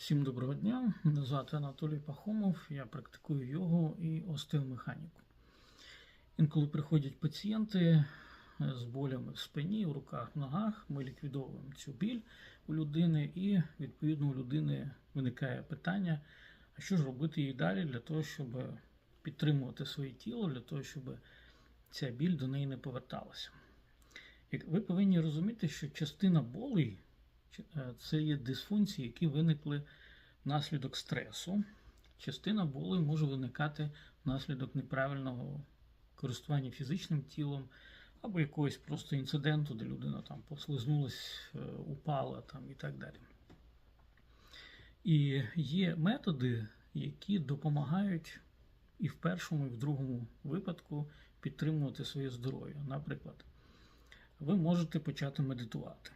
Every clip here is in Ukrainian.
Всім доброго дня. Мене звати Анатолій Пахомов. Я практикую йогу і остеомеханіку. Інколи приходять пацієнти е, з болями в спині, в руках, в ногах. Ми ліквідовуємо цю біль у людини, і відповідно у людини виникає питання, а що ж робити їй далі для того, щоб підтримувати своє тіло, для того, щоб ця біль до неї не поверталася. Ви повинні розуміти, що частина болей це є дисфункції, які виникли внаслідок стресу. Частина болей може виникати внаслідок неправильного користування фізичним тілом або якогось просто інциденту, де людина там послизнулась, е, упала там і так далі. І є методи, які допомагають і в першому, і в другому випадку підтримувати своє здоров'я. Наприклад, ви можете почати медитувати.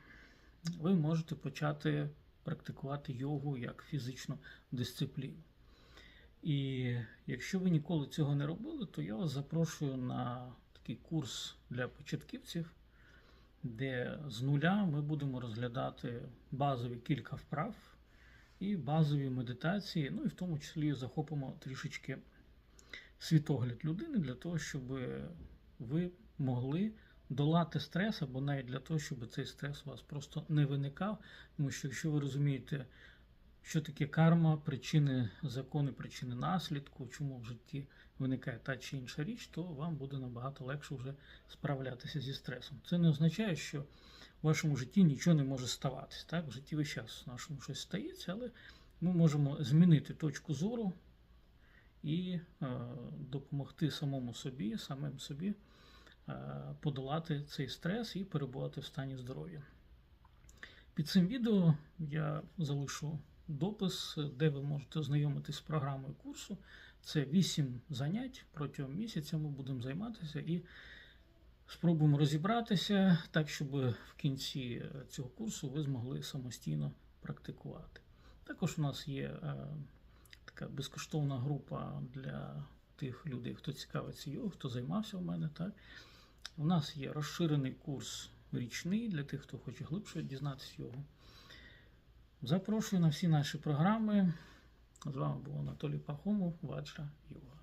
Ви можете почати практикувати йогу як фізичну дисципліну. І якщо ви ніколи цього не робили, то я вас запрошую на такий курс для початківців, де з нуля ми будемо розглядати базові кілька вправ і базові медитації, ну і в тому числі захопимо трішечки світогляд людини для того, щоб ви могли долати стрес, або навіть для того, щоб цей стрес у вас просто не виникав. Тому що якщо ви розумієте, що таке карма, причини, закони, причини наслідку, чому в житті виникає та чи інша річ, то вам буде набагато легше вже справлятися зі стресом. Це не означає, що в вашому житті нічого не може ставатися. Так? В житті весь час в нашому щось стається, але ми можемо змінити точку зору і е, допомогти самому собі, самим собі подолати цей стрес і перебувати в стані здоров'я. Під цим відео я залишу допис, де ви можете ознайомитись з програмою курсу. Це 8 занять протягом місяця ми будемо займатися і спробуємо розібратися так, щоб в кінці цього курсу ви змогли самостійно практикувати. Також у нас є е, така безкоштовна група для тих людей, хто цікавиться його, хто займався у мене. Так? У нас є розширений курс річний для тих, хто хоче глибше дізнатися його. Запрошую на всі наші програми. З вами був Анатолій Пахомов, Ваджа Йога.